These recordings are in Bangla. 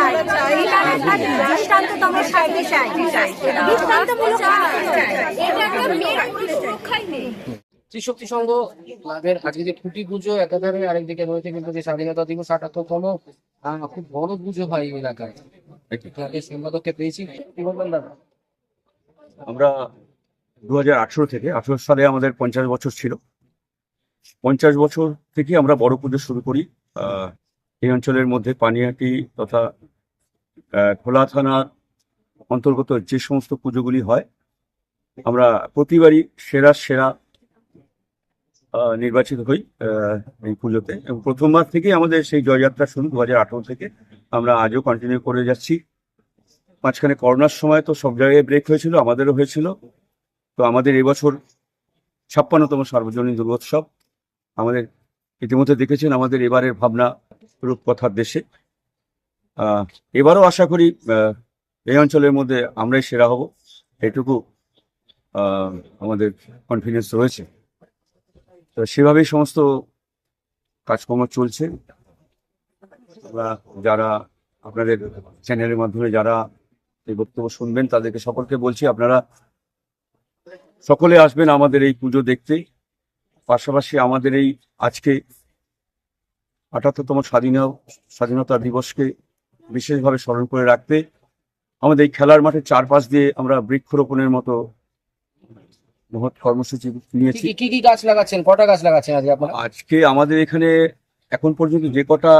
চাই দৃষ্টান্ত তো আমরা চাইতে চাই। দৃষ্টান্তমূলক এটা একটা মেয়ের সুরক্ষাই নেই। ত্রিশক্তি সংঘ ক্লাবের আজকে যে খুঁটি পুজো একাধারে আরেকদিকে রয়েছে কিন্তু যে স্বাধীনতা দিবস আটাত্তরতম খুব বড় পুজো হয় এই এলাকায়। ক্লাবের সম্পাদককে পেয়েছি? কি বলবেন দাদা? আমরা দু হাজার আঠেরো থেকে আঠেরো সালে আমাদের পঞ্চাশ বছর ছিল। পঞ্চাশ বছর থেকে আমরা বড় পুজো শুরু করি। আহ, এই অঞ্চলের মধ্যে পানিহাটি তথা খোলা থানার অন্তর্গত যে সমস্ত পুজোগুলি হয়, আমরা প্রতিবারই সেরা সেরা নির্বাচিত হই এই পুজোতে। এবং প্রথমবার থেকেই আমাদের সেই জয়যাত্রা শুরু দু হাজার আঠেরো থেকে। আমরা আজও কন্টিনিউ করে যাচ্ছি। মাঝখানে করোনার সময় তো সব জায়গায় ব্রেক হয়েছিল, আমাদেরও হয়েছিল। তো আমাদের এবছর ছাপ্পান্নতম সার্বজনীন দুর্গোৎসব। আমাদের ইতিমধ্যে দেখেছেন, আমাদের এবারের ভাবনা রূপকথার দেশে। এবারও আশা করি এই অঞ্চলের মধ্যে আমরাই সেরা হব। এটুকু আমাদের কনফিডেন্স রয়েছে। তো সেভাবেই সমস্ত কাজকর্ম চলছে। আমরা যারা আপনাদের চ্যানেলের মাধ্যমে যারা এই বক্তব্য শুনবেন, তাদেরকে সকলকে বলছি, আপনারা সকলে আসবেন আমাদের এই পুজো দেখতে। পাশাপাশি আমাদের এই আজকে আটাত্তরতম স্বাধীন স্বাধীনতা দিবসকে বিশেষভাবে স্মরণ করে রাখতে আমাদের এই খেলার মাঠের চারপাশ দিয়ে আমরা বৃক্ষরোপণের মতো মহৎ কর্মসূচি নিয়েছি। কি কি কি গাছ লাগাচ্ছেন? কটা গাছ লাগাচ্ছেন আজকে আপনারা? আজকে আমাদের এখানে এখন পর্যন্ত যে কটা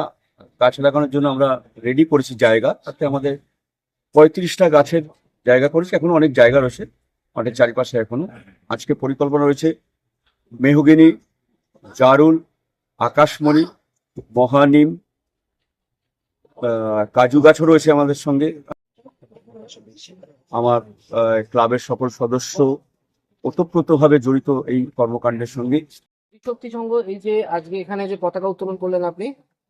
গাছ লাগানোর জন্য আমরা রেডি করেছি জায়গা তাতে আমাদের পঁয়ত্রিশটা গাছের জায়গা করেছি। এখনও অনেক জায়গা রয়েছে মাঠের চারিপাশে এখনও। আজকে পরিকল্পনা রয়েছে মেহগিনি জারুল আকাশমণি মহানিম আহ, কাজু গাছও রয়েছে আমাদের সঙ্গে। আমার আহ, ক্লাবের সকল সদস্য ওতপ্রোতভাবে জড়িত এই কর্মকাণ্ডের সঙ্গে। ত্রিশক্তি সংঘ এই যে আজকে এখানে যে পতাকা উত্তোলন করলেন আপনি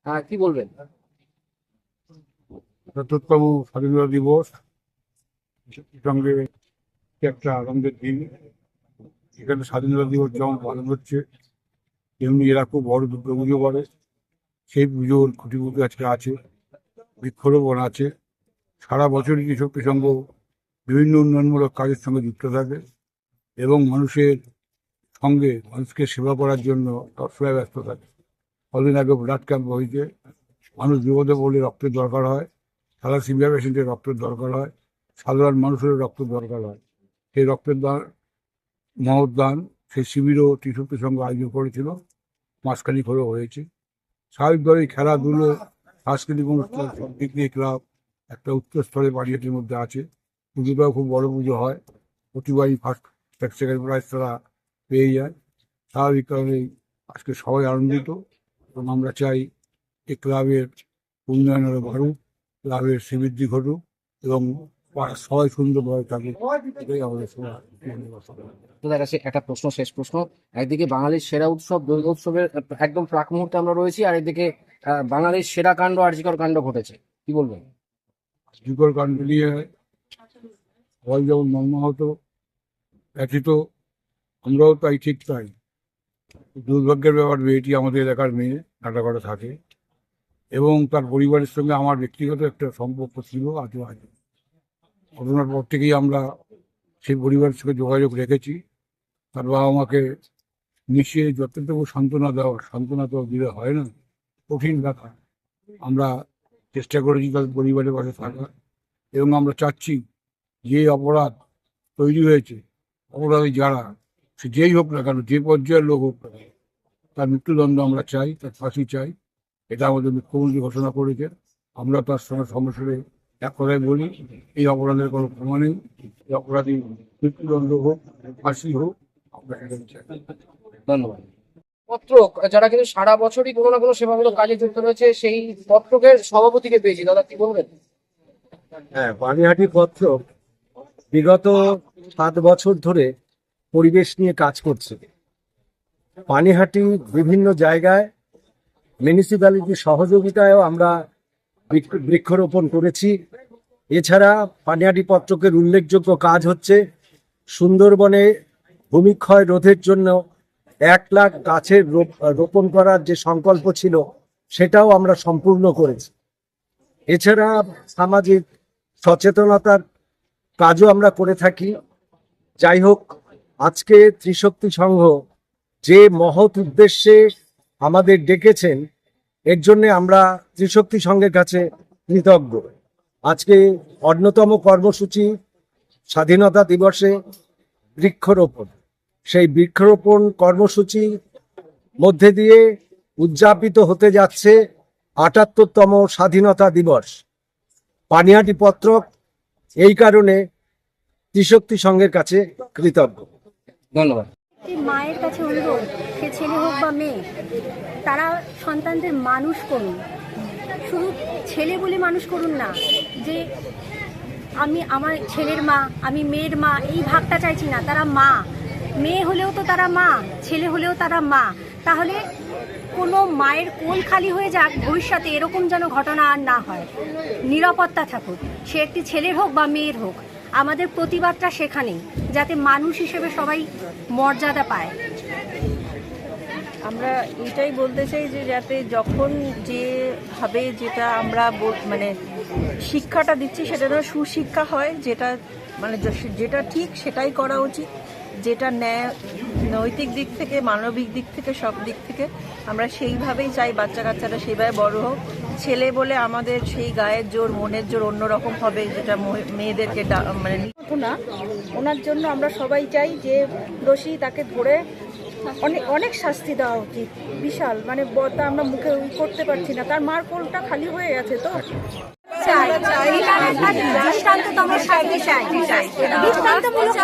আহ, কি বলবেন? চতুর্থতম স্বাধীনতা দিবস সঙ্গে একটা আনন্দের দিন। এখানে স্বাধীনতা দিবস যেমন পালন হচ্ছে তেমনি এরা খুব বড় দুর্গা পুজো করে। সেই পুজো আজকে আছে, বৃক্ষরোপণ আছে। সারা বছরই কৃষক সংঘ বিভিন্ন উন্নয়নমূলক কাজের সঙ্গে যুক্ত থাকে এবং মানুষের সঙ্গে মানুষকে সেবা করার জন্য সবসময় ব্যস্ত থাকে। কদিন আগে ব্লাড ক্যাম্প হয়েছে, মানুষ বিপদে পড়লে রক্তের দরকার হয়, সারা সিভিয়ার পেশেন্টের রক্তের দরকার হয়, সাধারণ মানুষের রক্তের দরকার হয়। সেই রক্তের দান, মহৎ দান সেই শিবিরও ত্রিশক্তি সংঘ আয়োজন করেছিল, মাসখানিক হলেও হয়েছে। স্বাভাবিকভাবেই খেলাধুলো সাংস্কৃতিক অনুষ্ঠান সব দিক দিয়ে ক্লাব একটা উচ্চস্তরে বাড়িয়াটির মধ্যে আছে। পুজোটাও খুব বড় পুজো হয়। প্রতিবারই ফার্স্ট সেকেন্ড প্রাইজ তারা পেয়ে যায়। স্বাভাবিক কারণেই আজকে সবাই আনন্দিত। এবং আমরা চাই এই ক্লাবের উন্নয়ন আরও বাড়ুক ক্লাবের শ্রীবৃদ্ধি ঘটুক এবং সবাই সুন্দরভাবে থাকুক। এটাই আমাদের সবার কাছে একটা প্রশ্ন শেষ প্রশ্ন। একদিকে বাঙালির সেরা উৎসব দুর্গা উৎসবের একদম প্রাক মুহূর্তে আমরা রয়েছি আর একদিকে বাঙালির সেরা কাণ্ড আর্জিকর কাণ্ড ঘটেছে। কি বলবেন? যুগল কাণ্ড নিয়ে সবাই যেমন মর্মাহত ব্যথিত আমরাও তাই ঠিক তাই। দুর্ভাগ্যের ব্যাপার মেয়েটি আমাদের এলাকার মেয়ে নাটাগড়ে থাকে। এবং তার পরিবারের সঙ্গে আমার ব্যক্তিগত একটা সম্পর্ক ছিল আজও আছে। ঘটনার পর থেকেই আমরা সেই পরিবারের সঙ্গে যোগাযোগ রেখেছি। তার বাবা মাকে মিশিয়ে যতটুকু সান্ত্বনা দেওয়া, সান্ত্বনা তো দিলে হয় না, কঠিন ব্যাপার। আমরা চেষ্টা করেছি তাদের পরিবারের পাশে থাকার এবং আমরা চাচ্ছি যে অপরাধ তৈরি হয়েছে, অপরাধী যারা, সে যেই হোক না কেন, যে পর্যায়ের লোক হোক না তার মৃত্যুদণ্ড আমরা চাই, তার ফাঁসি চাই, এটা আমাদের মুখ্যমন্ত্রী ঘোষণা করেছে আমরা তার সঙ্গে সমস্যারে এক কথায় বলি এই অপরাধের কোনো ক্ষমা নেই। এই অপরাধী মৃত্যুদণ্ড হোক ফাঁসি হোক আমরা ধন্যবাদ। পত্র যারা কিন্তু সারা বছরই কোনো না কোনো সেবামূলক কাজে যুক্ত রয়েছে সেই পত্রকের সভাপতিকে পেয়েছি। দাদা কি বলবেন? হ্যাঁ পানিহাটি পত্র বিগত সাত বছর ধরে পরিবেশ নিয়ে কাজ করছে। পানিহাটি বিভিন্ন জায়গায় মিউনিসিপ্যালিটির সহযোগিতায়ও আমরা বৃক্ষ- বৃক্ষরোপণ করেছি। এছাড়া পানিহাটি পত্রকের উল্লেখযোগ্য কাজ হচ্ছে সুন্দরবনে ভূমিক্ষয় রোধের জন্য এক লাখ গাছের রোপ- রোপণ করার যে সংকল্প ছিল, সেটাও আমরা সম্পূর্ণ করেছি। এছাড়া সামাজিক সচেতনতার কাজও আমরা করে থাকি। যাই হোক, আজকে ত্রিশক্তি সংঘ যে মহৎ উদ্দেশ্যে আমাদের ডেকেছেন, এর জন্য আমরা ত্রিশক্তি সংঘের কাছে কৃতজ্ঞ। আজকে অন্যতম কর্মসূচি স্বাধীনতা দিবসে বৃক্ষরোপণ। সেই বৃক্ষরোপণ কর্মসূচি মধ্যে দিয়ে উদযাপিত হতে যাচ্ছে আটাত্তরতম স্বাধীনতা দিবস। পানিহাটি পত্রক এই কারণে ত্রিশক্তি সংঘের কাছে কৃতজ্ঞ। ধন্যবাদ। মায়ের কাছে অনুরোধ সে ছেলে হোক বা মেয়ে তারা সন্তানদের মানুষ করুন। শুধু ছেলে বলে মানুষ করুন না, যে আমি আমার ছেলের মা, আমি মেয়ের মা, এই ভাগটা চাইছি না, তারা মা। মেয়ে হলেও তো তারা মা, ছেলে হলেও তারা মা। তাহলে কোনো মায়ের কোল খালি হয়ে যাক, ভবিষ্যতে এরকম যেন ঘটনা আর না হয়। নিরাপত্তা থাকুক, সে একটি ছেলের হোক বা মেয়ের হোক, আমাদের প্রতিবাদটা সেখানেই, যাতে মানুষ হিসেবে সবাই মর্যাদা পায়। আমরা এটাই বলতে চাই যে যাতে যখন যেভাবে যেটা আমরা মানে শিক্ষাটা দিচ্ছি সেটা যেন সুশিক্ষা হয়, যেটা মানে যেটা ঠিক সেটাই করা উচিত, যেটা ন্যায়, নৈতিক দিক থেকে, মানবিক দিক থেকে, সব দিক থেকে। আমরা সেইভাবেই চাই বাচ্চা কাচ্চারা সেইভাবে বড় হোক। ছেলে বলে আমাদের সেই গায়ের জোর, মনের জোর অন্যরকম হবে যেটা মেয়েদেরকে মানে না, ওনার জন্য আমরা সবাই চাই যে দোষী তাকে ধরে অনেক অনেক শাস্তি দেওয়া উচিত। বিশাল মানে তা আমরা মুখে ই করতে পারছি না। তার মার কোলটা খালি হয়ে গেছে তো। দৃষ্টান্তমূলক